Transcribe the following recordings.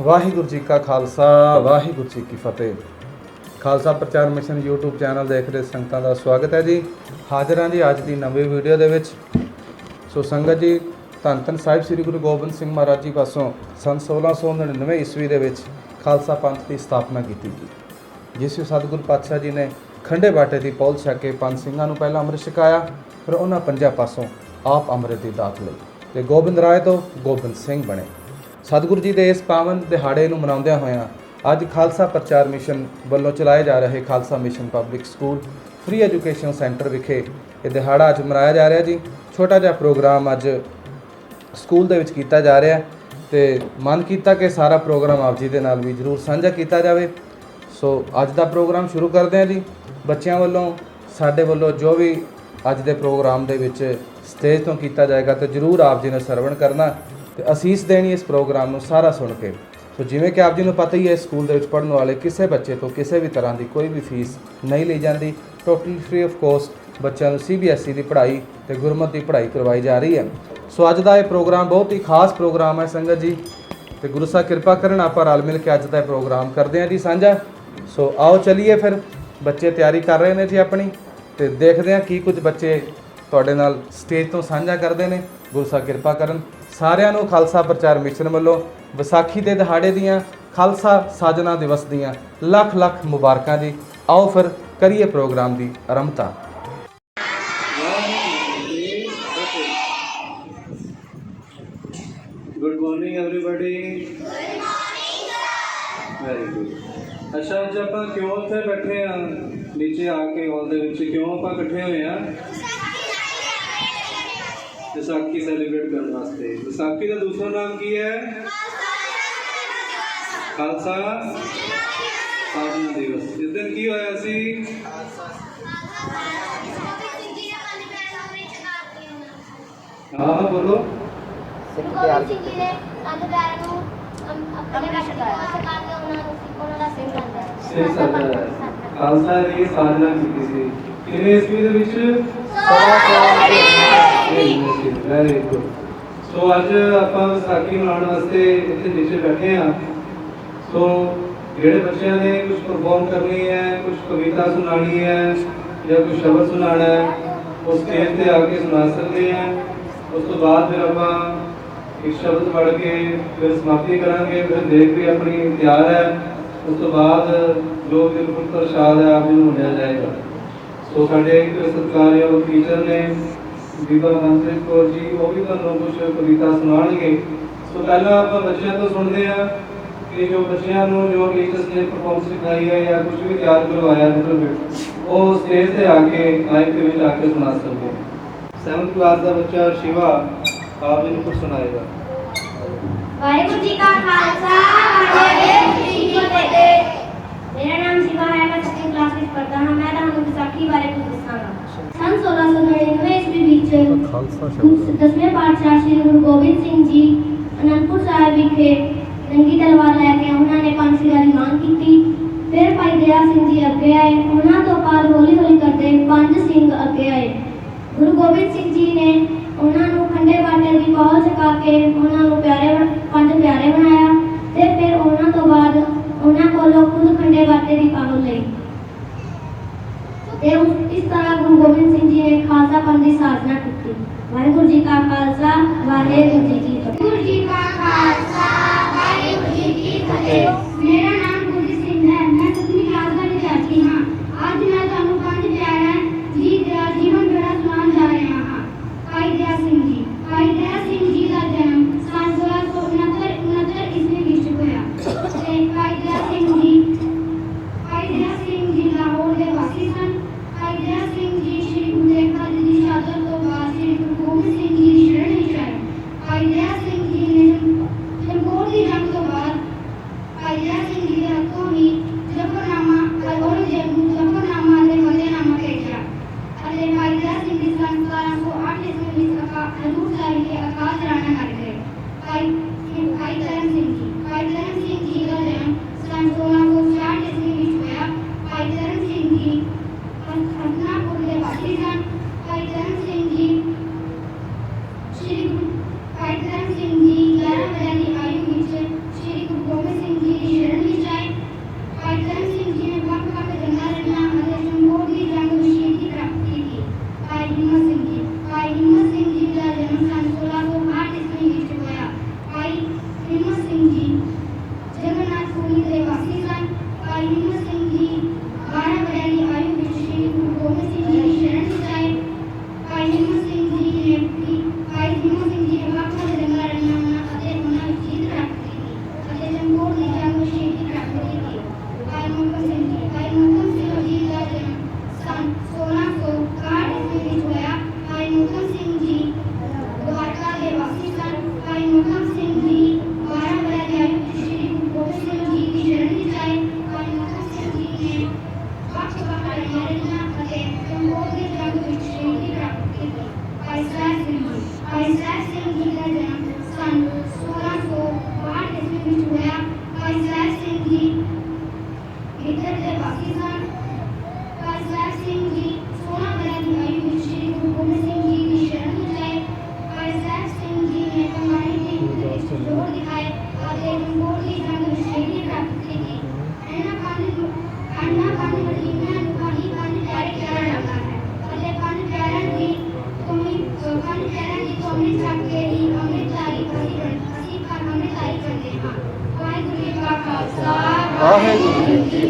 ਵਾਹਿਗੁਰੂ ਜੀ ਕਾ ਖਾਲਸਾ, ਵਾਹਿਗੁਰੂ ਜੀ ਕੀ ਫਤਿਹ। ਖਾਲਸਾ ਪ੍ਰਚਾਰ mission YouTube channel ਦੇਖ ਰਹੇ ਸੰਗਤਾਂ ਦਾ ਸਵਾਗਤ ਹੈ ਜੀ। ਹਾਜ਼ਰ ਹਾਂ ਜੀ ਅੱਜ ਦੀ ਨਵੀਂ ਵੀਡੀਓ ਦੇ ਵਿੱਚ। ਸੋ ਸੰਗਤ ਜੀ, ਧੰਨ ਧੰਨ ਸਾਹਿਬ ਸ੍ਰੀ ਗੁਰੂ ਗੋਬਿੰਦ ਸਿੰਘ ਮਹਾਰਾਜ ਜੀ ਪਾਸੋਂ ਸੰਨ 1699 ਈਸਵੀ ਦੇ ਵਿੱਚ ਖਾਲਸਾ ਪੰਥ ਦੀ ਸਥਾਪਨਾ ਕੀਤੀ ਗਈ। ਜਿਸ ਵਿੱਚ ਸਤਿਗੁਰੂ ਪਾਤਸ਼ਾਹ ਜੀ ਨੇ ਖੰਡੇ ਬਾਟੇ ਦੀ ਪੌਲ ਛਕ ਕੇ ਪੰਜ ਸਿੰਘਾਂ ਨੂੰ ਪਹਿਲਾਂ ਅੰਮ੍ਰਿਤ ਛਕਾਇਆ, ਫਿਰ ਉਹਨਾਂ ਪੰਜਾਂ ਪਾਸੋਂ ਆਪ ਅੰਮ੍ਰਿਤ ਦੀ ਦਾਤ ਲਈ। ਤੇ ਗੋਬਿੰਦ ਰਾਏ ਤੋਂ ਗੋਬਿੰਦ ਸਿੰਘ ਬਣੇ। ਸਤਿਗੁਰੂ ਜੀ ਦੇ ਇਸ ਪਾਵਨ ਦਿਹਾੜੇ ਨੂੰ ਮਨਾਉਂਦਿਆਂ ਹੋਇਆਂ ਅੱਜ ਖਾਲਸਾ ਪ੍ਰਚਾਰ ਮਿਸ਼ਨ ਵੱਲੋਂ ਚਲਾਏ ਜਾ ਰਹੇ Khalsa mission public school free education centre ਵਿਖੇ ਇਹ ਦਿਹਾੜਾ ਅੱਜ ਮਨਾਇਆ ਜਾ ਰਿਹਾ ਜੀ। ਛੋਟਾ ਜਿਹਾ ਪ੍ਰੋਗਰਾਮ ਅੱਜ ਸਕੂਲ ਦੇ ਵਿੱਚ ਕੀਤਾ ਜਾ ਰਿਹਾ ਹੈ ਤੇ ਮਨ ਕੀਤਾ ਕਿ ਸਾਰਾ ਪ੍ਰੋਗਰਾਮ ਆਪ ਜੀ ਦੇ ਨਾਲ ਵੀ ਜਰੂਰ ਸਾਂਝਾ ਕੀਤਾ ਜਾਵੇ। ਸੋ ਅੱਜ ਦਾ ਪ੍ਰੋਗਰਾਮ ਸ਼ੁਰੂ ਕਰਦੇ ਹਾਂ ਜੀ। ਬੱਚਿਆਂ ਵੱਲੋਂ, ਸਾਡੇ ਵੱਲੋਂ ਜੋ ਵੀ ਅੱਜ ਦੇ ਪ੍ਰੋਗਰਾਮ ਦੇ ਵਿੱਚ ਸਟੇਜ ਤੋਂ ਕੀਤਾ ਜਾਏਗਾ ਤੇ ਜਰੂਰ ਆਪ ਜੀ ਨੇ ਸਰਵਣ ਕਰਨਾ। ਤੇ ਅਸੀਸ ਦੇਣੀ ਇਸ ਪ੍ਰੋਗਰਾਮ ਨੂੰ ਸਾਰਾ ਸੁਣ ਕੇ। ਸੋ ਜਿਵੇਂ ਕਿ ਆਪ ਜੀ ਨੂੰ ਪਤਾ ਹੀ ਹੈ ਸਕੂਲ ਦੇ ਵਿੱਚ ਪੜ੍ਹਨ ਵਾਲੇ ਕਿਸੇ ਬੱਚੇ ਤੋਂ ਕਿਸੇ ਵੀ ਤਰ੍ਹਾਂ ਦੀ ਕੋਈ ਵੀ ਫੀਸ ਨਹੀਂ ਲਈ ਜਾਂਦੀ। ਟੋਟਲੀ ਫ੍ਰੀ ਆਫ ਕੋਸਟ ਬੱਚਿਆਂ ਨੂੰ ਸੀਬੀਐਸਈ ਦੀ ਪੜ੍ਹਾਈ ਤੇ ਗੁਰਮਤ ਦੀ ਪੜ੍ਹਾਈ ਕਰਵਾਈ ਜਾ ਰਹੀ ਹੈ। ਸੋ ਅੱਜ ਦਾ ਇਹ ਪ੍ਰੋਗਰਾਮ ਬਹੁਤ ਹੀ ਖਾਸ ਪ੍ਰੋਗਰਾਮ ਹੈ ਸੰਗਤ ਜੀ। ਤੇ ਗੁਰੂ ਸਾਹਿਬ ਕਿਰਪਾ ਕਰਨ ਆਪਾਂ ਰਲ ਮਿਲ ਕੇ ਅੱਜ ਦਾ ਇਹ ਪ੍ਰੋਗਰਾਮ ਕਰਦੇ ਹਾਂ ਜੀ ਸਾਂਝਾ। ਸੋ ਆਓ ਚਲਿਏ ਫਿਰ। ਬੱਚੇ ਤਿਆਰੀ ਕਰ ਰਹੇ ਨੇ ਜੀ ਆਪਣੀ। ਤੇ ਦੇਖਦੇ ਹਾਂ ਕੀ ਕੁਝ ਬੱਚੇ ਤੁਹਾਡੇ ਨਾਲ ਸਟੇਜ ਤੋਂ ਸਾਂਝਾ ਕਰਦੇ ਨੇ। ਗੁਰੂ ਸਾਹਿਬ ਕਿਰਪਾ ਕਰਨ। ਸਾਰਿਆਂ ਨੂੰ ਖਾਲਸਾ ਪ੍ਰਚਾਰ ਮਿਸ਼ਨ ਵੱਲੋਂ ਵਿਸਾਖੀ ਦੇ ਦਿਹਾੜੇ ਦੀਆਂ, ਖਾਲਸਾ ਸਾਜਨਾ ਦਿਵਸ ਦੀਆਂ ਲੱਖ ਲੱਖ ਮੁਬਾਰਕਾਂ ਜੀ ਆਓ ਫਿਰ ਕਰੀਏ ਪ੍ਰੋਗਰਾਮ ਦੀ ਆਰੰਭਤਾ। Good morning everybody very good ਅੱਛਾ, ਅੱਜ ਆਪਾਂ ਕਿਉਂ ਉੱਥੇ ਬੈਠੇ ਆ ਨੀਚੇ ਆ ਕੇ ਹਾਲ ਦੇ ਵਿੱਚ ਕਿਉਂ ਆਪਾਂ ਇਕੱਠੇ ਹੋਏ ਆ ਵਿਸਾਖੀ ਸੈਲੀਬ੍ਰੇਟ ਕਰਨ ਵਾਸਤੇ ਵਿਸਾਖੀ ਦਾ ਦੂਸਰਾ ਨਾਮ ਕੀ ਹੈ ਖਾਲਸਾ ਸਾਧਨਾ ਦਿਵਸ ਇਸ ਦਿਨ ਕੀ ਹੋਇਆ ਸੀ ਹਾਂ ਹਾਂ ਬੋਲੋ ਗੁਰੂ ਗੋਬਿੰਦ ਸਿੰਘ ਜੀ ਨੇ ਅੰਨ ਪਿਆਰਿਆਂ ਨੂੰ ਅਮ- ਆਪਣੇ ਰੱਖ ਸਕਾ ਕੇ ਉਹਨਾਂ ਨੂੰ ਉਹਨਾਂ ਦਾ ਸਿੰਘ ਬਣਦਾ ਸੇ ਸਦਾ ਖਾਲਸਾ ਦੀ ਸਾਧਨਾ ਕੀਤੀ ਸੀ ਕਿਹਨੇ ਈਸਵੀ ਦੇ ਵਿੱਚ ਵੈਰੀ ਗੁੱਡ ਸੋ ਅੱਜ ਆਪਾਂ ਵਿਸਾਖੀ ਮਨਾਉਣ ਵਾਸਤੇ ਇੱਥੇ ਨੀਚੇ ਬੈਠੇ ਆ ਸੋ ਜਿਹੜੇ ਬੱਚਿਆਂ ਨੇ ਕੁਝ ਪਰਫਾਰਮ ਕਰਨੀ ਹੈ ਕੁਝ ਕਵਿਤਾ ਸੁਣਾਣੀ ਹੈ ਜਾਂ ਕੁਝ ਸ਼ਬਦ ਸੁਣਾਣਾ ਹੈ, ਉਹ ਸਟੇਜ ਤੇ ਆ ਕੇ ਸੁਣਾ ਸਕਦੇ ਆ ਉਸ ਤੋਂ ਬਾਅਦ ਫਿਰ ਆਪਾਂ ਇੱਕ ਸ਼ਬਦ ਪੜ੍ਹ ਕੇ ਫਿਰ ਸਮਾਪਤੀ ਕਰਾਂਗੇ, ਫਿਰ ਦੇਖ ਵੀ ਆਪਣੀ ਤਿਆਰ ਹੈ। ਉਸ ਤੋਂ ਬਾਅਦ ਜੋ ਬਿਲਕੁਲ ਪ੍ਰਸਾਦ ਹੈ, ਆਪ ਜੀ ਨੂੰ ਵੰਡਿਆ ਜਾਏਗਾ। ਸੋ ਸਾਡੇ ਇੱਕ ਸਤਿਕਾਰਯੋਗ ਟੀਚਰ ਨੇ ਬੀਬਾ ਮਨਪ੍ਰੀਤ ਕੌਰ ਜੀ, ਉਹ ਵੀ ਤੁਹਾਨੂੰ ਕੁਝ ਕਵਿਤਾ ਸੁਣਾਉਣਗੇ। ਸੋ ਪਹਿਲਾਂ ਆਪਾਂ ਬੱਚਿਆਂ ਤੋਂ ਸੁਣਦੇ ਹਾਂ ਕਿ ਜੋ ਬੱਚਿਆਂ ਨੂੰ ਜੋ ਟੀਚਰਸ ਨੇ ਪਰਫਾਰਮੈਂਸ ਸਿਖਾਈ ਹੈ ਜਾਂ ਕੁਝ ਵੀ ਤਿਆਰ ਕਰਵਾਇਆ ਮਤਲਬ ਉਹ ਸਟੇਜ ਤੇ ਆ ਕੇ ਮਾਈਕ ਦੇ ਵਿੱਚ ਆ ਕੇ ਸੁਣਾ ਸਕਦੇ 7th ਕਲਾਸ ਦਾ ਬੱਚਾ ਸ਼ਿਵਾ, ਆਪ ਜੀ ਨੂੰ ਕੁਝ ਸੁਣਾਏਗਾ। ਵਾਹਿਗੁਰੂ ਜੀ ਕਾ ਖਾਲਸਾ, ਵਾਹਿਗੁਰੂ ਜੀ ਕੀ ਫਤਿਹ। ਮੇਰਾ ਨਾਮ ਸ਼ਿਵਾ ਹੈ, ਮੈਂ 6ਵੀਂ ਕਲਾਸ ਵਿੱਚ ਪੜ੍ਹਦਾ ਹਾਂ ਮੈਂ ਤੁਹਾਨੂੰ ਵਿਸਾਖੀ ਬਾਰੇ ਕੁਝ ਦੱਸਾਂਗਾ। ਸੰਨ 1699 ਈਸਵੀ ਵਿੱਚ ਖਾਲਸਾ ਦਸਵੇਂ ਪਾਤਸ਼ਾਹ ਸ੍ਰੀ ਗੁਰੂ ਗੋਬਿੰਦ ਸਿੰਘ ਜੀ ਅਨੰਦਪੁਰ ਸਾਹਿਬ ਵਿਖੇ ਨੰਗੀ ਤਲਵਾਰ ਲੈ ਕੇ ਉਹਨਾਂ ਨੇ ਪੰਜ ਦੀ ਮੰਗ ਕੀਤੀ। ਫਿਰ ਭਾਈ ਦਇਆ ਸਿੰਘ ਜੀ ਅੱਗੇ ਆਏ। ਉਹਨਾਂ ਤੋਂ ਬਾਅਦ ਹੌਲੀ ਹੌਲੀ ਕਰਦੇ ਪੰਜ ਸਿੰਘ ਅੱਗੇ ਆਏ। ਗੁਰੂ ਗੋਬਿੰਦ ਸਿੰਘ ਜੀ ਨੇ ਉਹਨਾਂ ਨੂੰ ਖੰਡੇ ਬਾਟੇ ਦੀ ਪਹੁੰਚ ਚਕਾ ਕੇ ਉਹਨਾਂ ਨੂੰ ਪਿਆਰੇ ਪੰਜ ਪਿਆਰੇ ਬਣਾਇਆ ਤੇ ਫਿਰ ਉਹਨਾਂ ਤੋਂ ਬਾਅਦ ਉਹਨਾਂ ਕੋਲੋਂ ਖੁਦ ਖੰਡੇ ਬਾਟੇ ਦੀ ਪਾਵਨ ਲਈ ਤੇ ਉਸ- ਇਸ ਤਰ੍ਹਾਂ ਗੁਰੂ ਗੋਬਿੰਦ ਸਿੰਘ ਜੀ ਨੇ ਖਾਲਸਾ ਪੰਥ ਦੀ ਸਾਜਨਾ ਕੀਤੀ। ਵਾਹਿਗੁਰੂ ਜੀ ਕਾ ਖਾਲਸਾ, ਵਾਹਿਗੁਰੂ ਜੀ ਕੀ ਫਤਿਹ। ਵਾਹਿਗੁਰੂ ਜੀ ਕਾ ਖਾਲਸਾ, ਵਾਹਿਗੁਰੂ ਜੀ ਕੀ ਫਤਿਹ। ਮੇਰਾ Very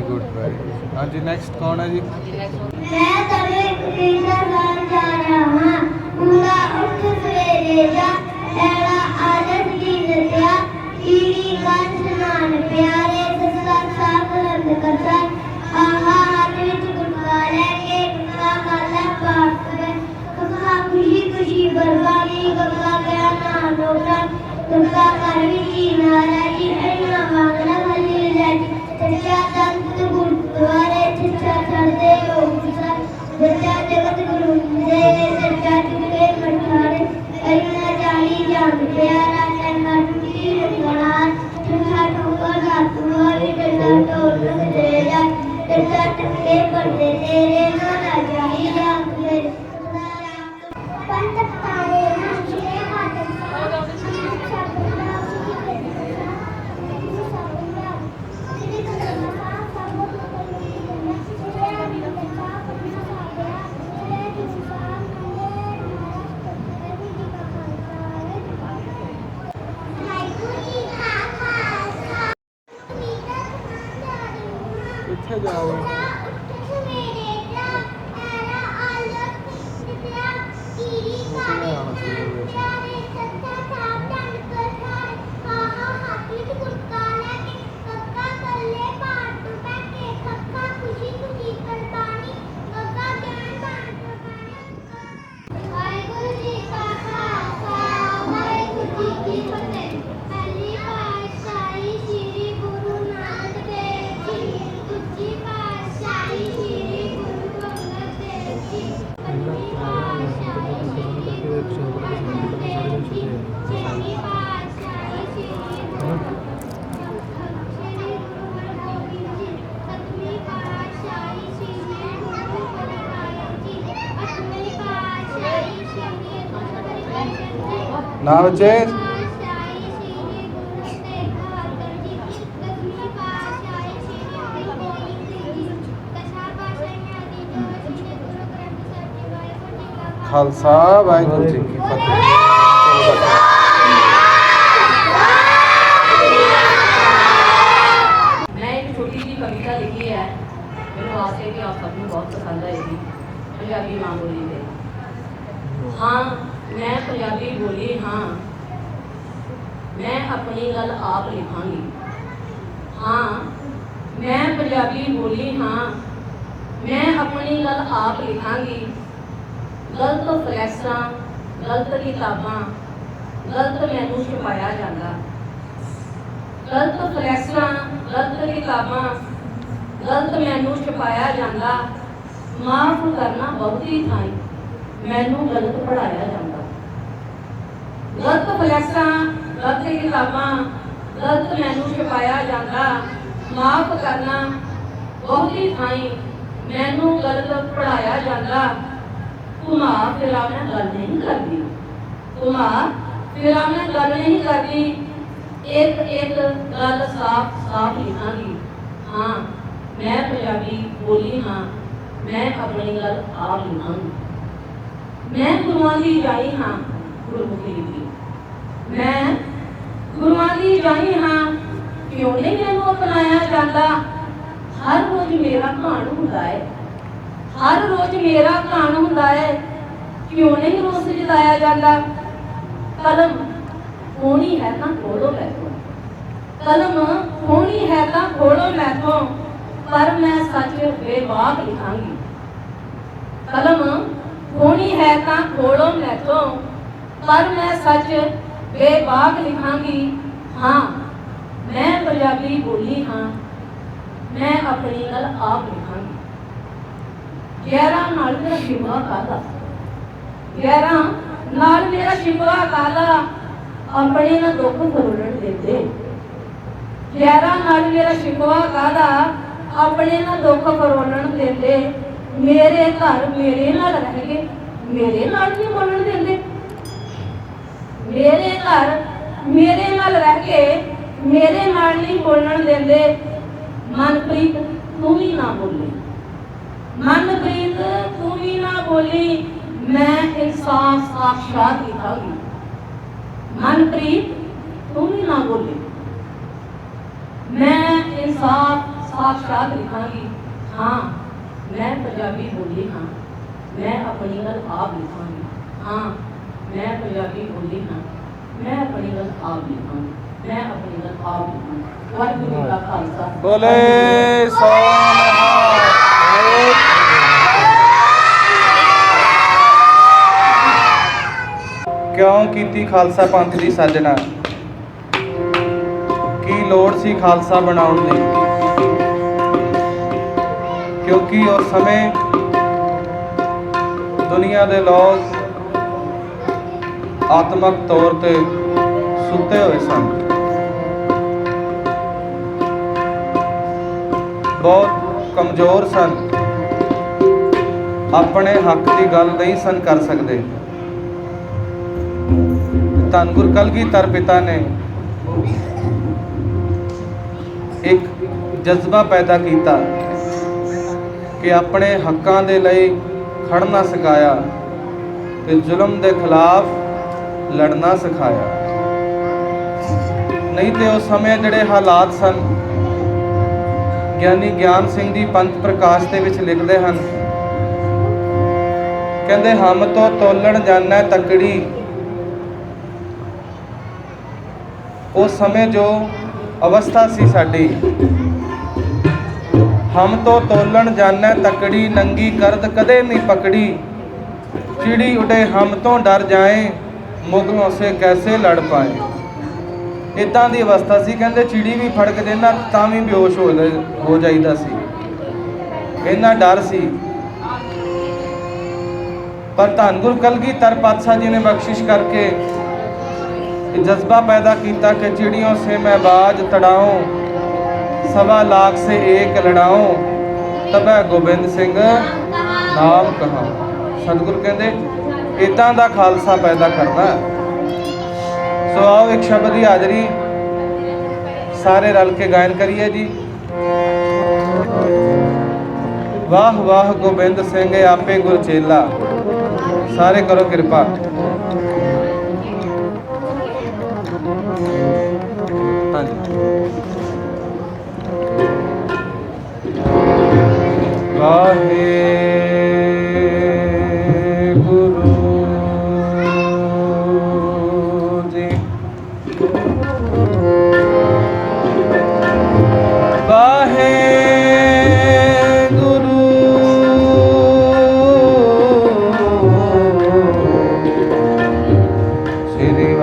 good, very good. And the next corner is... Porque 太多了 నా వచ్చే ਖਾਲਸਾ ਵਾਹਿਗੁਰੂ ਜੀ ਕੀ ਫਤਿਹ ਪੰਜਾਬੀ ਬੋਲੀ ਹਾਂ। ਮੈਂ ਆਪਣੀ ਗੱਲ ਆਪ ਲਿਖਾਂਗੀ। ਗਲਤ ਫਲੈਸਾਂ ਗਲਤ ਕਿਤਾਬਾਂ, ਗਲਤ ਮੈਨੂੰ ਛਪਾਇਆ ਜਾਂਦਾ। ਗਲਤ ਫਲੈਸਾਂ ਗਲਤ ਕਿਤਾਬਾਂ, ਗਲਤ ਮੈਨੂੰ ਛਪਾਇਆ ਜਾਂਦਾ। ਮਾਫ ਕਰਨਾ ਬਹੁਤੀ ਥਾਈ ਮੈਨੂੰ ਗਲਤ ਪੜਾਇਆ ਜਾਂਦਾ। ਗਲਤ ਫਲੈਸਾਂ ਗਲਤ ਕਿਤਾਬਾਂ, ਗਲਤ ਮੈਨੂੰ ਛਪਾਇਆ ਜਾਂਦਾ। ਮਾਫ ਕਰਨਾ ਬਹੁਤੀ ਥਾਈ। ਮੈਨੂੰ ਗਲਤ ਪੜਾਇਆ ਜਾਂਦਾ। ਘੁਮਾ ਫਿਰਾ ਮੈਂ ਗੱਲ ਨਹੀਂ ਕਰਦੀ। ਘੁਮਾ ਫਿਰਾ ਮੈਂ ਗੱਲ ਨਹੀਂ ਕਰਦੀ। ਇੱਕ ਇੱਕ ਗੱਲ ਸਾਫ਼ ਸਾਫ਼ ਲਿਖਾਂਗੀ। ਹਾਂ, ਮੈਂ ਪੰਜਾਬੀ ਬੋਲੀ ਹਾਂ। ਮੈਂ ਆਪਣੀ ਗੱਲ ਆਪ ਲਿਖਾਂਗੀ। ਮੈਂ ਗੁਰੂਆਂ ਦੀ ਜਾਈ ਹਾਂ ਗੁਰਮੁਖੀ ਲਿਖੀ ਮੈਂ ਗੁਰੂਆਂ ਦੀ ਜਾਈ ਹਾਂ ਕਿਉਂ ਨਹੀਂ ਮੈਨੂੰ ਅਪਣਾਇਆ ਜਾਂਦਾ। ਹਰ ਰੋਜ਼ ਮੇਰਾ ਕਹਾਣ ਹੁੰਦਾ ਹੈ ਹਰ ਰੋਜ਼ ਮੇਰਾ ਘਾਣ ਹੁੰਦਾ ਹੈ ਕਿਉਂ ਨਹੀਂ ਰੋਸ ਜਤਾਇਆ ਜਾਂਦਾ। ਕਲਮ ਹੋਣੀ ਹੈ ਤਾਂ ਖੋਲੋ ਮੈਥੋਂ। ਕਲਮ ਹੋਣੀ ਹੈ ਤਾਂ ਖੋਲੋ ਮੈਥੋਂ, ਪਰ ਮੈਂ ਸੱਚ ਬੇਵਾਕ ਲਿਖਾਂਗੀ। ਕਲਮ ਹੋਣੀ ਹੈ ਤਾਂ ਖੋਲੋ ਮੈਥੋਂ, ਪਰ ਮੈਂ ਸੱਚ ਬੇਬਾਕ ਲਿਖਾਂਗੀ। ਹਾਂ ਪੰਜਾਬੀ ਬੋਲੀ ਹਾਂ, ਮੈਂ ਆਪਣੀ ਗੱਲ ਆਪ ਲਿਖਾਂਗੀ। ਗਹਿਰਾ ਨਾਲ ਮੇਰਾ ਸ਼ਿਵਾ ਕਾਲਾ, ਗਹਿਰਾ ਨਾਲ ਮੇਰਾ ਸ਼ਿਵਾ ਕਾਲਾ, ਆਪਣੇ ਨਾ ਦੁੱਖ ਫਰੋਲਣ ਦਿੰਦੇ। ਗਹਿਰਾ ਨਾਲ ਮੇਰਾ ਸ਼ਿਕਵਾ ਕਾਦਾ ਆਪਣੇ ਨਾਲ ਦੁੱਖ ਫਰੋਲਣ ਦਿੰਦੇ। ਮੇਰੇ ਘਰ ਮੇਰੇ ਨਾਲ ਰਹਿ ਗਏ ਮੇਰੇ ਨਾਲ ਨਹੀਂ ਬੋਲਣ ਦਿੰਦੇ। ਮੇਰੇ ਘਰ ਮੇਰੇ ਨਾਲ ਰਹਿ ਕੇ ਮੇਰੇ ਨਾਲ ਨਹੀਂ ਬੋਲਣ ਦਿੰਦੇ। ਮਨਪ੍ਰੀਤ, ਤੂੰ ਵੀ ਨਾ ਬੋਲੀ। ਮਨਪ੍ਰੀਤ, ਤੂੰ ਵੀ ਨਾ ਬੋਲੀ। ਮੈਂ ਇਨਸਾਫ ਸਾਖਸ਼ਾਤ ਲਿਖਾਂਗੀ ਮਨਪ੍ਰੀਤ, ਤੂੰ ਵੀ ਨਾ ਬੋਲੀ। ਮੈਂ ਇਨਸਾਫ ਸਾਖਸ਼ਾਤ ਲਿਖਾਂਗੀ ਹਾਂ, ਮੈਂ ਪੰਜਾਬੀ ਬੋਲੀ ਹਾਂ। ਮੈਂ ਆਪਣੀ ਗੱਲ ਆਪ ਲਿਖਾਂਗੀ। ਹਾਂ, ਮੈਂ ਪੰਜਾਬੀ ਬੋਲੀ ਹਾਂ। ਮੈਂ ਆਪਣੀ ਗੱਲ ਆਪ ਲਿਖਾਂਗੀ। ਮੈਂ ਆਪਣੀ ਗੱਲ ਆਪ ਵਾਹਿਗੁਰੂ ਜੀ ਖਾਲਸਾ। ਬੋਲੇ ਸੋ ਕਿਉਂ ਕੀਤੀ ਖਾਲਸਾ ਪੰਥ ਦੀ ਸਾਜਣਾ? ਕੀ ਲੋੜ ਸੀ ਖਾਲਸਾ ਬਣਾਉਣ ਦੀ? ਕਿਉਂਕਿ ਉਸ ਸਮੇਂ ਦੁਨੀਆ ਦੇ ਲੋਕ ਆਤਮਕ ਤੌਰ ਤੇ ਸੁੱਤੇ ਹੋਏ ਸਨ। ਬਹੁਤ ਕਮਜ਼ੋਰ ਸਨ। ਆਪਣੇ ਹੱਕ ਦੀ ਗੱਲ ਨਹੀਂ ਸਨ ਕਰ ਸਕਦੇ। ਧੰਨ ਗੁਰ ਕਲਗੀਧਰ ਪਿਤਾ ਨੇ ਇੱਕ ਜਜ਼ਬਾ ਪੈਦਾ ਕੀਤਾ ਕਿ ਆਪਣੇ ਹੱਕਾਂ ਦੇ ਲਈ ਖੜਨਾ ਸਿਖਾਇਆ ਤੇ ਜ਼ੁਲਮ ਦੇ ਖਿਲਾਫ ਲੜਨਾ ਸਿਖਾਇਆ। ਨਹੀਂ ਤੇ ਉਸ ਸਮੇਂ ਜਿਹੜੇ ਹਾਲਾਤ ਸਨ ਗਿਆਨੀ ਗਿਆਨ ਸਿੰਘ ਜੀ ਪੰਥ ਪ੍ਰਕਾਸ਼ ਦੇ ਵਿੱਚ ਲਿਖਦੇ ਹਨ। ਕਹਿੰਦੇ, ਹਮ ਤੋਂ ਤੋਲਣ ਜਾਣਾ ਤਕੜੀ। ਉਸ ਸਮੇਂ ਜੋ ਅਵਸਥਾ ਸੀ ਸਾਡੀ। ਹਮ ਤੋਂ ਤੋਲਣ ਜਾਣਾ ਤਕੜੀ, ਨੰਗੀ ਕਰਦ ਕਦੇ ਨਹੀਂ ਪਕੜੀ। ਚਿੜੀ ਉਡੇ ਹਮ ਤੋਂ ਡਰ ਜਾਏ, ਮੁਗਲੋਂ ਸੇ ਕੈਸੇ ਲੜ ਪਾਏ? ਇਦਾਂ ਦੀ ਅਵਸਥਾ ਸੀ, ਕਹਿੰਦੇ ਚਿੜੀ ਵੀ ਫੜਕ ਕੇ ਦੇਣਾ ਤਾਂ ਵੀ ਬੇਹੋਸ਼ ਹੋ ਹੋ ਜਾਈਦਾ ਸੀ। ਇੰਨਾ ਡਰ ਸੀ। ਪਰ ਧੰਨ ਕਲਗੀ ਕਲਗੀਧਰ ਪਾਤਸ਼ਾਹ ਜੀ ਨੇ ਬਖਸ਼ਿਸ਼ ਕਰਕੇ ਜਜ਼ਬਾ ਪੈਦਾ ਕੀਤਾ ਕਿ ਚਿੜੀਆਂ ਸੇ ਮੈਂ ਬਾਜ ਤੜਾਉਂ, ਸਵਾ ਲੱਖ ਸੇ ਇੱਕ ਲੜਾਉਂ, ਤਬੈ ਗੋਬਿੰਦ ਸਿੰਘ ਨਾਮ ਕਹਾ ਸਤਿਗੁਰ ਕਹਿੰਦੇ ਇਦਾਂ ਦਾ ਖਾਲਸਾ ਪੈਦਾ ਕਰਨਾ। ਸੋ ਆਓ ਇੱਕ ਸ਼ਬਦ ਦੀ ਹਾਜ਼ਰੀ। ਸਾਰੇ ਰਲ ਕੇ ਗਾਇਨ ਕਰੀਏ ਜੀ। ਵਾਹ ਵਾਹ ਗੋਬਿੰਦ ਸਿੰਘ ਆਪੇ ਗੁਰ ਚੇਲਾ। ਸਾਰੇ ਕਰੋ ਕਿਰਪਾ। ਹਾਂਜੀ।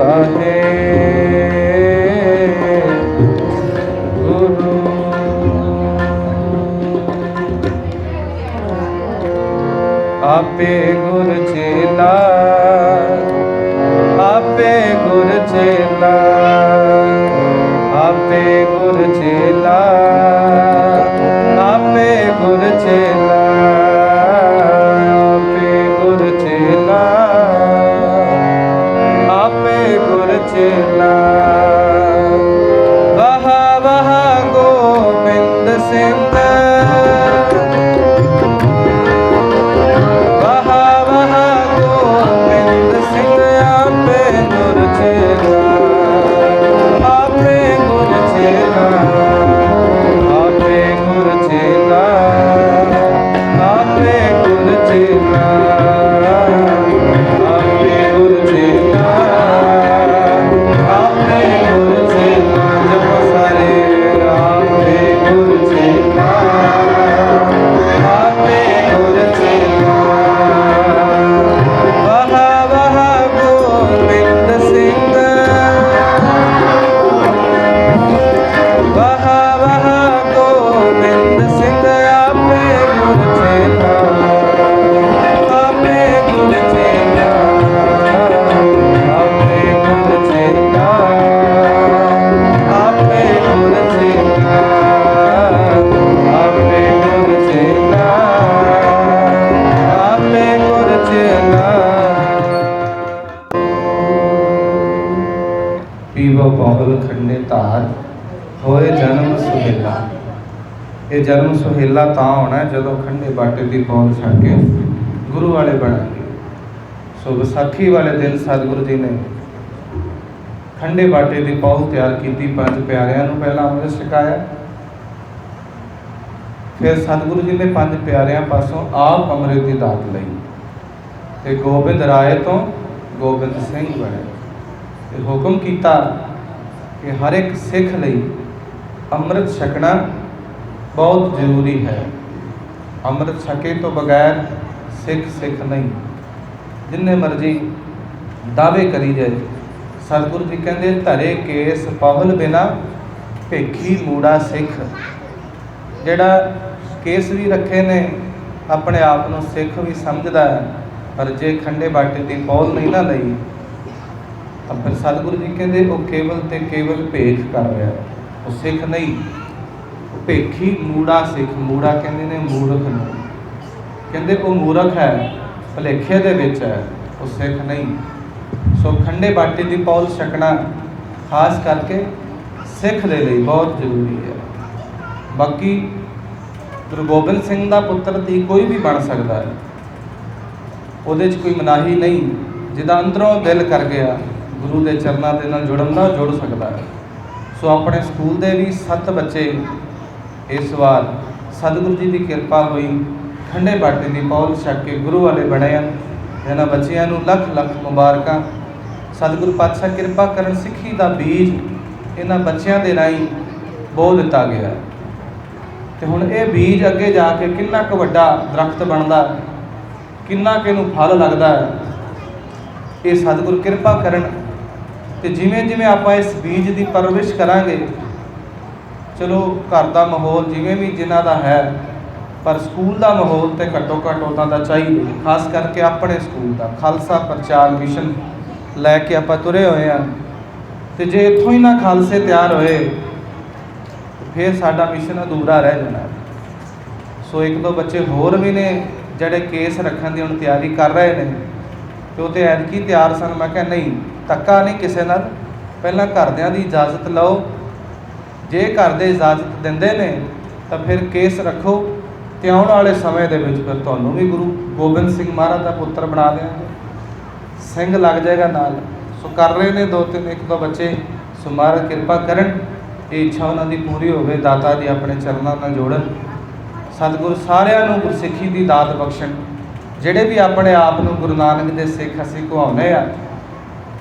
ਸ੍ਰੀ ਆਪੇ ਗੁਰ ਚੇਲਾ ਆਪੇ ਗੁਰ ਜਨਮ ਤਾਂ ਹੋਣਾ ਜਦੋਂ ਖੰਡੇ ਬਾਟੇ ਦੀ ਪੌਲ ਛੱਡ ਕੇ ਗੁਰੂ ਵਾਲੇ ਬਣਾਂਗੇ ਸੋ ਵਿਸਾਖੀ ਵਾਲੇ ਦਿਨ ਸਤਿਗੁਰੂ ਜੀ ਨੇ ਖੰਡੇ ਬਾਟੇ ਦੀ ਪੌਲ ਤਿਆਰ ਕੀਤੀ, ਪੰਜ ਪਿਆਰਿਆਂ ਨੂੰ ਪਹਿਲਾਂ ਅੰਮ੍ਰਿਤ ਛਕਾਇਆ। ਫਿਰ ਸਤਿਗੁਰੂ ਜੀ ਨੇ ਪੰਜ ਪਿਆਰਿਆਂ ਪਾਸੋਂ ਆਪ ਅੰਮ੍ਰਿਤ ਦੀ ਦਾਤ ਲਈ ਤੇ ਗੋਬਿੰਦ ਰਾਏ ਤੋਂ ਗੋਬਿੰਦ ਸਿੰਘ ਬਣੇ। ਤੇ ਹੁਕਮ ਕੀਤਾ ਕਿ ਹਰ ਇੱਕ ਸਿੱਖ ਲਈ ਅੰਮ੍ਰਿਤ ਛਕਣਾ ਬਹੁਤ ਜ਼ਰੂਰੀ ਹੈ। ਅੰਮ੍ਰਿਤ ਛਕੇ ਤੋਂ ਬਗੈਰ ਸਿੱਖ ਸਿੱਖ ਨਹੀਂ। ਜਿੰਨੇ ਮਰਜ਼ੀ ਦਾਅਵੇ ਕਰੀ ਜਾਏ। ਸਤਿਗੁਰੂ ਜੀ ਕਹਿੰਦੇ, ਧਰੇ ਕੇਸ ਪਵਲ ਬਿਨਾ ਭੇਖੀ ਮੂੜਾ ਸਿੱਖ। ਜਿਹੜਾ ਕੇਸ ਵੀ ਰੱਖੇ ਨੇ, ਆਪਣੇ ਆਪ ਨੂੰ ਸਿੱਖ ਵੀ ਸਮਝਦਾ ਹੈ। ਪਰ ਜੇ ਖੰਡੇ ਬਾਟੇ ਦੀ ਪੌਲ ਨਹੀਂ ਨਾ ਲਈ, ਤਾਂ ਫਿਰ ਸਤਿਗੁਰੂ ਜੀ ਕਹਿੰਦੇ, ਉਹ ਕੇਵਲ ਤੇ ਕੇਵਲ ਭੇਖ ਕਰ ਰਿਹਾ। ਉਹ ਸਿੱਖ ਨਹੀਂ। ਭੇਖੀ ਮੂੜਾ ਸਿੱਖ, ਮੂੜਾ ਕਹਿੰਦੇ ਨੇ ਮੂਰਖ ਨੂੰ। ਕਹਿੰਦੇ ਉਹ ਮੂਰਖ ਹੈ, ਭਲੇਖੇ ਦੇ ਵਿੱਚ ਹੈ, ਉਹ ਸਿੱਖ ਨਹੀਂ। ਸੋ ਖੰਡੇ ਬਾਟੇ ਦੀ ਪੌਲ ਛਕਣਾ ਖਾਸ ਕਰਕੇ ਸਿੱਖ ਦੇ ਲਈ ਬਹੁਤ ਜ਼ਰੂਰੀ ਹੈ। ਬਾਕੀ ਗੁਰੂ ਗੋਬਿੰਦ ਸਿੰਘ ਦਾ ਪੁੱਤਰ ਦੀ ਕੋਈ ਵੀ ਬਣ ਸਕਦਾ ਹੈ। ਉਹਦੇ 'ਚ ਕੋਈ ਮਨਾਹੀ ਨਹੀਂ, ਜਿਹਦਾ ਅੰਦਰੋਂ ਦਿਲ ਕਰ ਗਿਆ, ਗੁਰੂ ਦੇ ਚਰਨਾਂ ਦੇ ਨਾਲ ਜੁੜਨ ਦਾ ਜੁੜ ਸਕਦਾ ਹੈ। ਸੋ ਆਪਣੇ ਸਕੂਲ ਦੇ ਵੀ ਸੱਤ ਬੱਚੇ ਇਸ ਵਾਰ ਸਤਿਗੁਰੂ ਜੀ ਦੀ ਕਿਰਪਾ ਹੋਈ। ਠੰਡੇ ਬਾਟੇ ਦੀ ਪੌਲ ਛੱਕ ਕੇ ਗੁਰੂ ਵਾਲੇ ਬਣੇ ਹਨ। ਇਹਨਾਂ ਬੱਚਿਆਂ ਨੂੰ ਲੱਖ ਲੱਖ ਮੁਬਾਰਕਾਂ। ਸਤਿਗੁਰੂ ਪਾਤਸ਼ਾਹ ਕਿਰਪਾ ਕਰਨ ਸਿੱਖੀ ਦਾ ਬੀਜ ਇਹਨਾਂ ਬੱਚਿਆਂ ਦੇ ਰਾਹੀਂ ਬੋ ਦਿੱਤਾ ਗਿਆ। ਹੈ। ਤੇ ਹੁਣ ਇਹ ਬੀਜ ਅੱਗੇ ਜਾ ਕੇ ਕਿੰਨਾ ਕੁ ਵੱਡਾ ਦਰਖਤ ਬਣਦਾ, ਕਿੰਨਾ ਕਿ ਇਹਨੂੰ ਫਲ ਲੱਗਦਾ ਹੈ ਇਹ ਸਤਿਗੁਰ ਕਿਰਪਾ ਕਰਨ। ਤੇ ਜਿਵੇਂ ਜਿਵੇਂ ਆਪਾਂ ਇਸ ਬੀਜ ਦੀ ਪਰਵਰਿਸ਼ ਕਰਾਂਗੇ ਚਲੋ ਘਰ ਦਾ ਮਾਹੌਲ ਜਿਵੇਂ ਵੀ ਜਿਨ੍ਹਾਂ ਦਾ ਹੈ, ਪਰ ਸਕੂਲ ਦਾ ਮਾਹੌਲ ਤੇ ਘੱਟੋ ਘੱਟ ਉਦਾਂ ਦਾ ਚਾਹੀਦਾ ਖਾਸ ਕਰਕੇ ਆਪਣੇ ਸਕੂਲ ਦਾ। ਖਾਲਸਾ ਪ੍ਰਚਾਰ ਮਿਸ਼ਨ ਲੈ ਕੇ ਆਪਾਂ ਤੁਰੇ ਹੋਏ ਆ ਤੇ ਜੇ ਇੱਥੋਂ ਹੀ ਨਾ ਖਾਲਸੇ ਤਿਆਰ ਹੋਏ ਫਿਰ ਸਾਡਾ ਮਿਸ਼ਨ ਅਧੂਰਾ ਰਹਿ ਜਾਣਾ। ਸੋ ਇੱਕ ਦੋ ਬੱਚੇ ਹੋਰ ਵੀ ਨੇ ਜਿਹੜੇ ਕੇਸ ਰੱਖਣ ਦੀ ਹੁਣ ਤਿਆਰੀ ਕਰ ਰਹੇ ਨੇ, ਤੇ ਉਹ ਤੇ ਐਤਕੀ ਤਿਆਰ ਸਨ। ਮੈਂ ਕਿਹਾ ਨਹੀਂ, ਧੱਕਾ ਨਹੀਂ ਕਿਸੇ ਨਾਲ। ਪਹਿਲਾਂ ਘਰਦਿਆਂ ਦੀ ਇਜਾਜ਼ਤ ਲਓ ਜੇ ਘਰ ਦੇ ਇਜਾਜ਼ਤ ਦਿੰਦੇ ਨੇ, ਤਾਂ ਫਿਰ ਕੇਸ ਰੱਖੋ ਤੇ ਆਉਣ ਵਾਲੇ ਸਮੇਂ ਦੇ ਵਿੱਚ ਫਿਰ ਤੁਹਾਨੂੰ ਵੀ ਗੁਰੂ ਗੋਬਿੰਦ ਸਿੰਘ ਮਹਾਰਾਜ ਦਾ ਪੁੱਤਰ ਬਣਾ ਦਿਆਂਗੇ ਸਿੰਘ ਲੱਗ ਜਾਏਗਾ ਨਾਲ। ਸੋ ਕਰ ਰਹੇ ਨੇ ਦੋ ਤਿੰਨ, ਇੱਕ ਦੋ ਬੱਚੇ। ਸੋ ਮਹਾਰਾਜ ਕਿਰਪਾ ਕਰਨ, ਇਹ ਇੱਛਾ ਉਹਨਾਂ ਦੀ ਪੂਰੀ ਹੋਵੇ, ਦਾਤਾ ਜੀ ਆਪਣੇ ਚਰਨਾਂ ਨਾਲ ਜੋੜਨ। ਸਤਿਗੁਰ ਸਾਰਿਆਂ ਨੂੰ ਗੁਰਸਿੱਖੀ ਦੀ ਦਾਤ ਬਖਸ਼ਣ। ਜਿਹੜੇ ਵੀ ਆਪਣੇ ਆਪ ਨੂੰ ਗੁਰੂ ਨਾਨਕ ਦੇ ਸਿੱਖ ਅਸੀਂ ਕਹਾਉਂਦੇ ਆ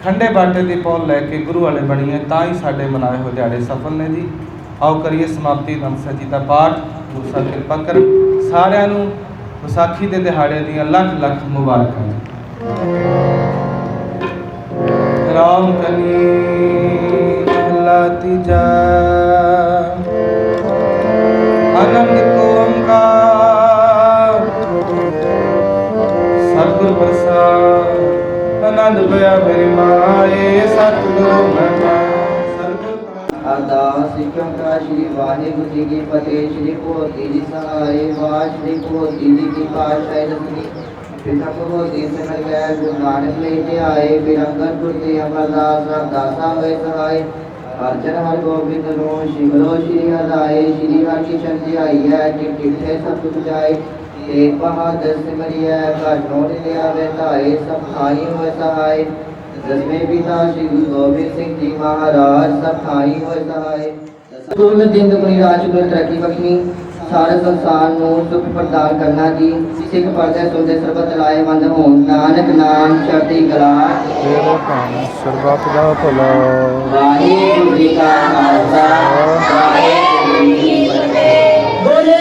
ਖੰਡੇ ਬਾਟੇ ਦੀ ਪੌਲ ਲੈ ਕੇ ਗੁਰੂ ਵਾਲੇ ਬਣੀਏ, ਤਾਂ ਹੀ ਸਾਡੇ ਮਨਾਏ ਹੋਏ ਦਿਹਾੜੇ ਸਫਲ ਨੇ ਜੀ। ਆਓ ਕਰੀਏ ਸਮਾਪਤੀ ਨਮਸਾ ਜੀ ਦਾ ਪਾਠ। ਗੁਰੂ ਸਾਹਿਬ ਕਿਰਪਾ ਕਰ ਸਾਰਿਆਂ ਨੂੰ ਵਿਸਾਖੀ ਦੇ ਦਿਹਾੜੇ ਦੀਆਂ ਲੱਖ ਲੱਖ ਮੁਬਾਰਕਾਂ। ਰਾਮ ਕਨੀ ਮਹਲਾ ਤੀਜਾ। ਅਰਦਾਸ ਸਿੱਖਿਆ ਸ਼੍ਰੀ ਵਾਹਿਗੁਰੂ ਜੀ ਕੀ ਫਤਿਹ ਸ਼੍ਰੀ ਭੋਤੀ ਜੀ ਸਹਾਏ ਵਾਹਿ ਸ਼੍ਰੀ ਭੋਤੀ ਜੀ ਕੀ ਪਾਤਸ਼ਾਹੀ ਦਸਵੀਂ ਪਿਤਾ ਭਗਵਤੀ ਸਿਮਰਿਆ ਗੁਰੂ ਨਾਨਕ ਲਈ ਧਿਆਏ ਬਿਰੰਗਨ ਗੁਰ ਤੇ ਅਮਰਦਾਸ ਰਵਦਾਸਾ ਹੋਏ ਸਹਾਈ ਅਰਜਨ ਹਰ ਗੋਬਿੰਦ ਨੂੰ ਸ਼ਿਵਲੋ ਸ਼੍ਰੀ ਹਰਿ ਸ਼੍ਰੀ ਹਰਿ ਕਿਸ਼ਨ ਜੀ ਆਈ ਹੈ ਜਿ ਟਿੱਠੇ ਸਭ ਤੁਝ ਜਾਏ ਤੇਗ ਬਹਾਦਰ ਸਿਮਰਿਆ ਘਰ ਨੋੜ ਲਿਆ ਵੇਤਾਏ ਸਭ ਥਾਈ ਹੋਏ ਸਹਾਈ ਦਸਵੇਂ ਪਿਤਾ ਸ਼੍ਰੀ ਗੁਰੂ ਗੋਬਿੰਦ ਸਿੰਘ ਜੀ ਮਹਾਰਾਜ ਸਭ ਥਾਈ ਗੁਰੂ ਦਿਨ ਦੁਗਣੀ ਰਾਜ ਗੁਰੂ ਤਰੱਕੀ ਬਖਸ਼ਣੀ ਸਾਰੇ ਸੰਸਾਰ ਨੂੰ ਸੁਖ ਪ੍ਰਦਾਨ ਕਰਨਾ ਜੀ। ਸਿੱਖ ਪਰਦੇ ਸੁਣਦੇ ਸਰਬਤ ਲਾਏ ਮੰਦ ਹੋਣ। ਨਾਨਕ ਨਾਮ ਚੜ੍ਹਦੀ ਕਲਾ। ਤੇਰੇ ਭਾਣ ਸਰਬੱਤ ਦਾ ਭਲਾ। ਵਾਹਿਗੁਰੂ ਜੀ ਕਾ ਖਾਲਸਾ। ਵਾਹਿਗੁਰੂ ਜੀ ਕੀ ਫਤਿਹ। ਬੋਲੇ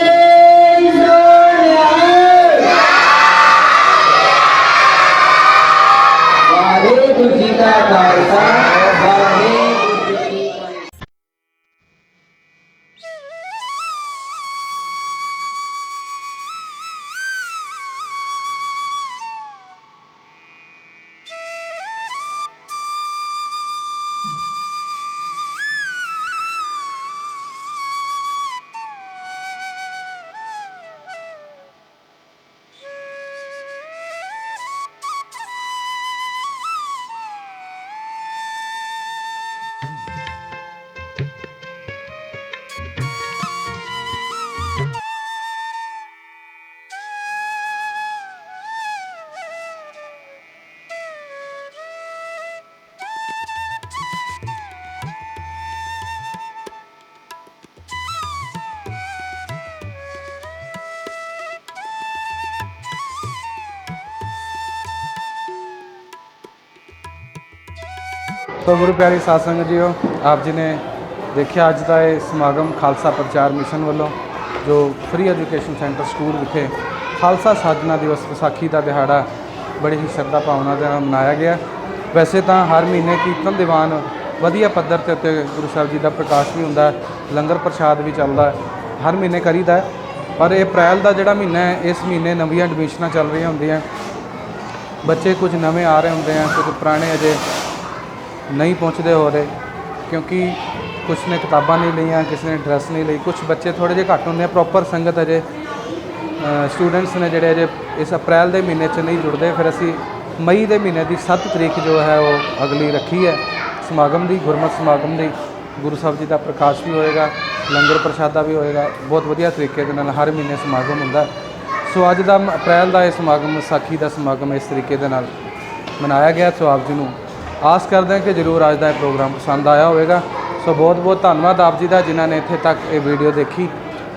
ਵਾਹਿਗੁਰੂ ਜੀ ਕਾ ਖਾਲਸਾ। ਸੋ ਗੁਰੂ ਪਿਆਰੀ ਸਾਧ ਸੰਗਤ ਜੀਓ, ਆਪ ਜੀ ਨੇ ਦੇਖਿਆ ਅੱਜ ਦਾ ਇਹ ਸਮਾਗਮ ਖਾਲਸਾ ਪ੍ਰਚਾਰ ਮਿਸ਼ਨ ਵੱਲੋਂ, ਜੋ ਫ੍ਰੀ ਐਜੂਕੇਸ਼ਨ ਸੈਂਟਰ ਸਕੂਲ ਵਿਖੇ ਖਾਲਸਾ ਸਾਜਨਾ ਦਿਵਸ ਵਿਸਾਖੀ ਦਾ ਦਿਹਾੜਾ ਬੜੀ ਹੀ ਸ਼ਰਧਾ ਭਾਵਨਾ ਦੇ ਨਾਲ ਮਨਾਇਆ ਗਿਆ। ਵੈਸੇ ਤਾਂ ਹਰ ਮਹੀਨੇ ਕੀਰਤਨ ਦੀਵਾਨ ਵਧੀਆ ਪੱਧਰ ਤੇ ਉੱਤੇ ਗੁਰੂ ਸਾਹਿਬ ਜੀ ਦਾ ਪ੍ਰਕਾਸ਼ ਵੀ ਹੁੰਦਾ ਲੰਗਰ ਪ੍ਰਸ਼ਾਦ ਵੀ ਚੱਲਦਾ ਹਰ ਮਹੀਨੇ ਕਰੀਦਾ ਹੈ। ਪਰ ਇਹ ਅਪ੍ਰੈਲ ਦਾ ਜਿਹੜਾ ਮਹੀਨਾ ਹੈ, ਇਸ ਮਹੀਨੇ ਨਵੀਆਂ ਐਡਮਿਸ਼ਨਾਂ ਚੱਲ ਰਹੀਆਂ ਹੁੰਦੀਆਂ ਬੱਚੇ ਕੁਝ ਨਵੇਂ ਆ ਰਹੇ ਹੁੰਦੇ ਆ ਕੁਝ ਪੁਰਾਣੇ ਅਜੇ ਨਹੀਂ ਪਹੁੰਚਦੇ ਹੋ ਰਹੇ, ਕਿਉਂਕਿ ਕੁਛ ਨੇ ਕਿਤਾਬਾਂ ਨਹੀਂ ਲਈਆਂ, ਕਿਸੇ ਨੇ ਡਰੈਸ ਨਹੀਂ ਲਈ ਕੁਝ ਬੱਚੇ ਥੋੜੇ ਜਿਹੇ ਘੱਟ ਹੁੰਦੇ ਆ ਪ੍ਰੋਪਰ ਸੰਗਤ ਅਜੇ ਸਟੂਡੈਂਟਸ ਨੇ ਜਿਹੜੇ ਅਜੇ ਇਸ ਅਪ੍ਰੈਲ ਦੇ ਮਹੀਨੇ 'ਚ ਨਹੀਂ ਜੁੜਦੇ, ਫਿਰ ਅਸੀਂ ਮਈ ਦੇ ਮਹੀਨੇ ਦੀ 7 ਤਰੀਕ ਜੋ ਹੈ ਉਹ ਅਗਲੀ ਰੱਖੀ ਹੈ, ਸਮਾਗਮ ਦੀ, ਗੁਰਮਤਿ ਸਮਾਗਮ ਦੀ, ਗੁਰੂ ਸਾਹਿਬ ਜੀ ਦਾ ਪ੍ਰਕਾਸ਼ ਵੀ ਹੋਏਗਾ, ਲੰਗਰ ਪ੍ਰਸ਼ਾਦਾ ਵੀ ਹੋਏਗਾ, ਬਹੁਤ ਵਧੀਆ ਤਰੀਕੇ ਦੇ ਨਾਲ ਹਰ ਮਹੀਨੇ ਸਮਾਗਮ ਹੁੰਦਾ ਸੋ ਅੱਜ ਦਾ ਅਪ੍ਰੈਲ ਦਾ ਇਹ ਸਮਾਗਮ, ਵਿਸਾਖੀ ਦਾ ਸਮਾਗਮ ਇਸ ਤਰੀਕੇ ਦੇ ਨਾਲ ਮਨਾਇਆ ਗਿਆ, ਸੋ ਆਪ ਜੀ ਨੂੰ ਆਸ ਕਰਦੇ ਹਾਂ ਕਿ ਜਰੂਰ ਅੱਜ ਦਾ ਇਹ ਪ੍ਰੋਗਰਾਮ ਪਸੰਦ ਆਇਆ ਹੋਵੇਗਾ। ਸੋ ਬਹੁਤ ਬਹੁਤ ਧੰਨਵਾਦ ਆਪ ਜੀ ਦਾ ਜਿਨ੍ਹਾਂ ਨੇ ਇੱਥੇ ਤੱਕ ਇਹ ਵੀਡੀਓ ਦੇਖੀ।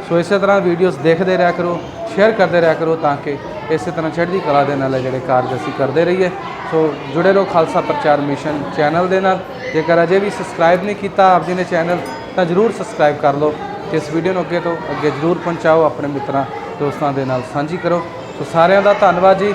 ਸੋ ਇਸੇ ਤਰ੍ਹਾਂ ਵੀਡੀਓਜ਼ ਦੇਖਦੇ ਰਿਹਾ ਕਰੋ, ਸ਼ੇਅਰ ਕਰਦੇ ਰਿਹਾ ਕਰੋ ਤਾਂ ਕਿ ਇਸੇ ਤਰ੍ਹਾਂ ਚੜ੍ਹਦੀ ਕਲਾ ਦੇ ਨਾਲ ਇਹ ਜਿਹੜੇ ਕਾਰਜ ਅਸੀਂ ਕਰਦੇ ਰਹੀਏ। ਸੋ ਜੁੜੇ ਰਹੋ ਖਾਲਸਾ ਪ੍ਰਚਾਰ ਮਿਸ਼ਨ ਚੈਨਲ ਦੇ ਨਾਲ। ਜੇਕਰ ਅਜੇ ਵੀ ਸਬਸਕ੍ਰਾਈਬ ਨਹੀਂ ਕੀਤਾ ਆਪ ਜੀ ਨੇ ਚੈਨਲ, ਤਾਂ ਜਰੂਰ ਸਬਸਕ੍ਰਾਈਬ ਕਰ ਲਓ। ਤੇ ਇਸ ਵੀਡੀਓ ਨੂੰ ਅੱਗੇ ਤੋਂ ਅੱਗੇ ਜਰੂਰ ਪਹੁੰਚਾਓ, ਆਪਣੇ ਮਿੱਤਰਾਂ, ਦੋਸਤਾਂ ਦੇ ਨਾਲ ਸਾਂਝੀ ਕਰੋ। ਸੋ ਸਾਰਿਆਂ ਦਾ ਧੰਨਵਾਦ ਜੀ।